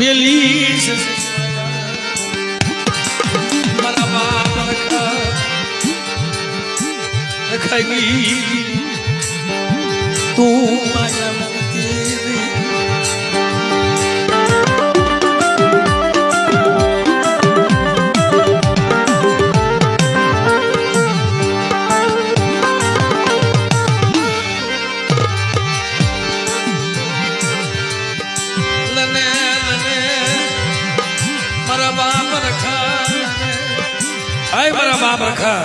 મેલી મારા બાપ ગઈ તું માયા મારા બાપ રખા હાય મારા બાપ રખા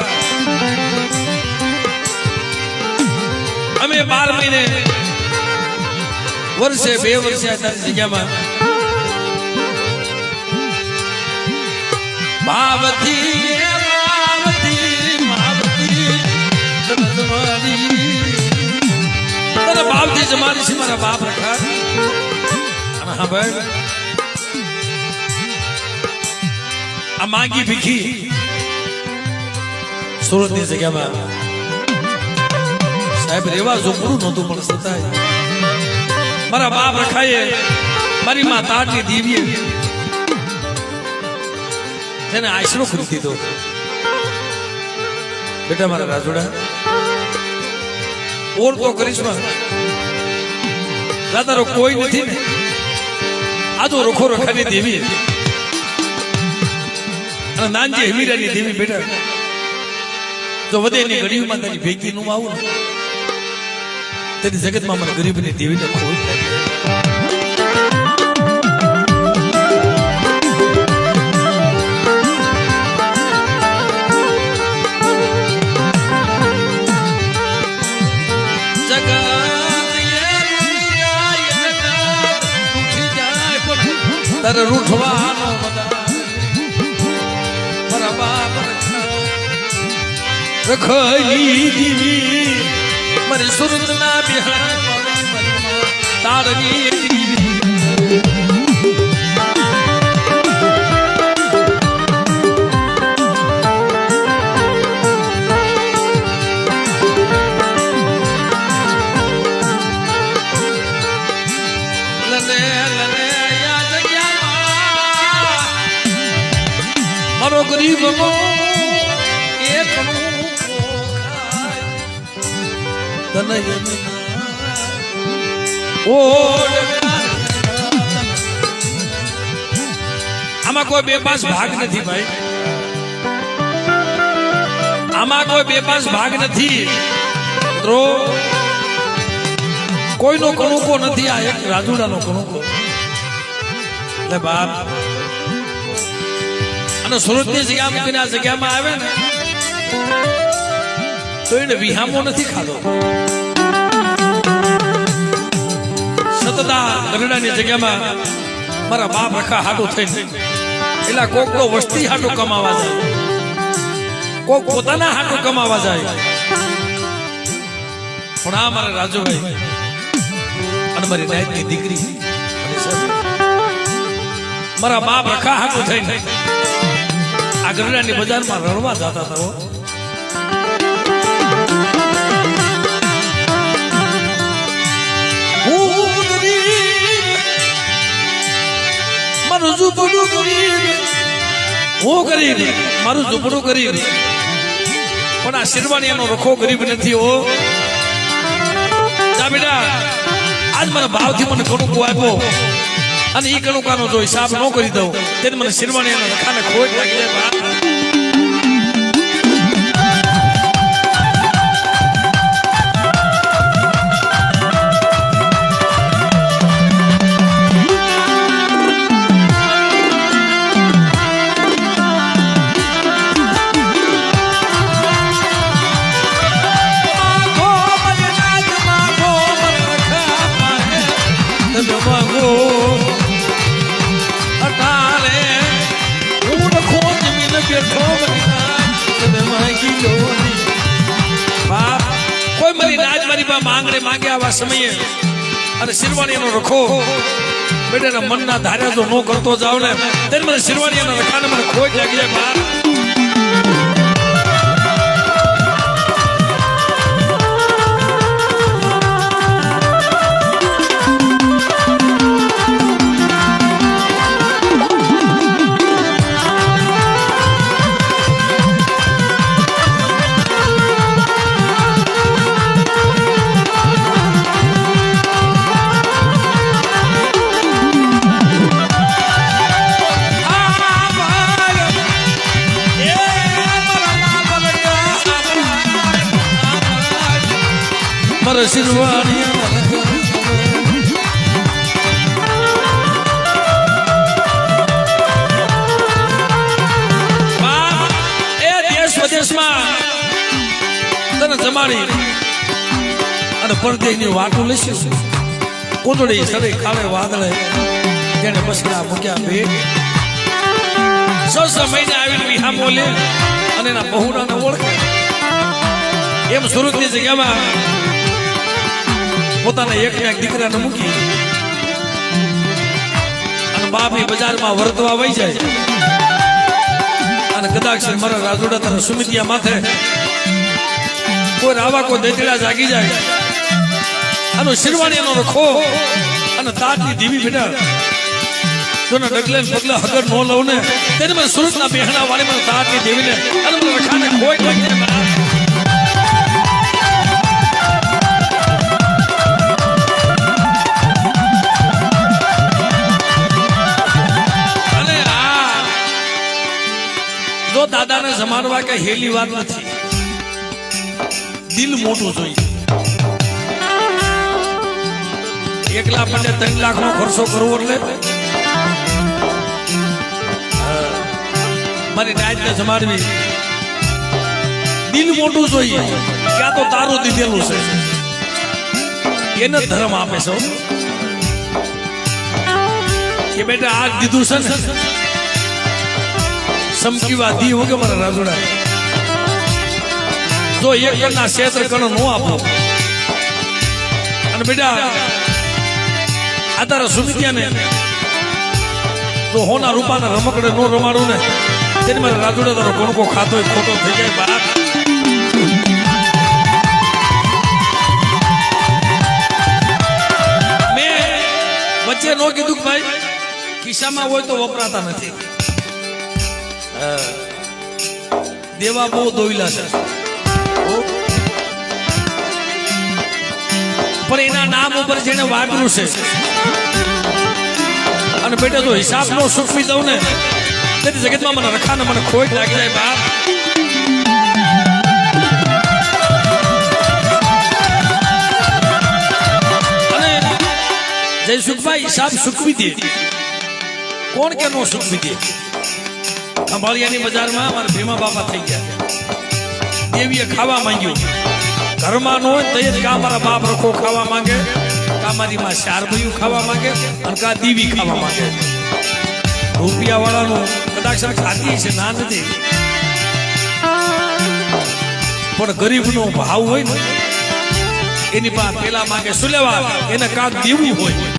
અમે બાર મહિને વર્ષે બે વર્ષે જગ્યામાં જમાડી તને ભાવથી જમાડી છે મારા બાપ રખા હા ભાઈ આ માંગી ભીખી સુરતની જગ્યામાં સાહેબ રેવા ઝોપડું નહોતું પણ સતાય. મારા બાપ રખાયે મારી માં તાટની દીવીએ. તેને આશરો કરી દીધો. બેટા મારા રાજોડા ઓર તો કરીશમાં દાદારો કોઈ નથી ને. આ તો રખો રખાની દેવી અને નાનજી હમીરાની દેવી બેઠા જો વધે એની ગરીબમાં તારી ભેગી નું આવું. ને તેની જગતમાં મને ગરીબની દેવીને ખોટ લાગી. જગત રખા. રખાઈ દીવી મારી સુરતના બિહાર તારની તને આમાં કોઈ બે પાંચ ભાગ નથી ભાઈ. આમાં કોઈ બે પાંચ ભાગ નથી. મિત્રો, કોઈનો કણુકો નથી, આ એક રાજુડાનો કણુકો. એટલે બાપ. અને સુરતની જગ્યા મૂકીને આ જગ્યામાં આવે ને તો એને વિહામો નથી ખાધો. સતત આ ગરડાની જગ્યામાં મારા બાપ રખા હાડો થઈને એલા કોકડો વસ્તી હાટું કમાવા જાય. કોક પોતાના હાટું કમાવા જાય. પણ આ મારા રાજુભાઈ અને મારી નાયતની દીકરી મારા બાપ રખા હાડું થઈને આ ગરડાની બજારમાં રણવા જતા હતા આ શેરવાણીયાનો રખો ગરીબ નથી, હો. બેટા. આજ મારા ભાવથી મને કણુકો આપ્યો. અને એ કણુકાનો જો હિસાબ ન કરી દઉં. તેને મને શેરવાણીયાના રખાને ખોટ લાગી જાય. બાપ કોઈ મારી નાજ મારી બા માંગણે માંગે આવા સમયે અને શિરવાણીનો રખો. બેટાના મનના ધાર્યા જો ન કરતો જાવ ને, તેને મને શિરવાણીના રખાને મને ખોજ લાગી જાય બાપ મારા શિરવાણિયા. તને જમાડી. અને પરદેશની વાતો લઈશું કોતડી સડે ખાવે વાદળે જેને મૂક્યા ભેટ સો સો આવીને વિહા બોલે અને એના બહુડાને ઓળખે. એમ સુરતની જગ્યામાં પોતાના એક દીકરાને મૂકી અને બાપી બજારમાં વર્તવા વહી જાય. અને કદાચ મારા રાજોડા તને સુમિતિયા માથે કોઈ રાવા કોઈ દેતડા જાગી જાય. આનો શિરવાણીનો રખો અને તાજની દીવી બેટા જોને ડગલે પગલે હગર નો લઉં ને. તેને મને સુરતના બેહણા વાળી મને તાજની દેવીને અને મને રખાને જમાડવા કે હેલી વાત નથી. દિલ મોટું જોઈએ. એકલા માટે ત્રણ લાખ નો ખર્ચો કરવો એટલે? મારી મારી ને જમાડવી. દિલ મોટું જોઈએ. ક્યાં તો તારું દીધેલું છે. એને ધર્મ આપે છે. કે બેટા આ દીધું છે ને? સમકીવા દી હો કે મારા રાજુડા. જો એક કરના ક્ષેત્ર કણો નો આપો. અને બેટા, આ તારા સુમિત્યાને તો હોના રૂપાના રમકડે નો રમાડું ને, તેને મારે રાજુડા તારો કોણકો ખાતો ખોટો થઈ જાય, બાપ. વચ્ચે નો કીધું ભાઈ, ખિસ્સામાં હોય તો વપરાતા નથી. દેવા બહુ દોયલા છે. પણ એના નામ ઉપર જેને વાપર્યું છે. અને બેટા, જો હિસાબ નો સુખવી દઉં ને, તેથી જગતમાં મને રખાને મને ખોટ લાગી જાય, બાપ. જય સુખભાઈ, હિસાબ સુખવી દે કોણ કે નો સુખવી દે અંબાલિયાની બજારમાં મારા ભીમા બાપા થઈ ગયા. દેવીએ ખાવા માંગ્યું. ઘરમાં ન તો જ કા મારા બાપ રખો ખાવા માંગે, કા મારી માં ચાર ભયું ખાવા માંગે, અને કા દીવી ખાવા માંગે. રૂપિયા વાળાનું કદાચ ખાતી છે, ના નથી. પણ ગરીબનો ભાવ હોય ને, એની પાસે પેલા માંગે, શું લેવા એને કાંક દેવું હોય.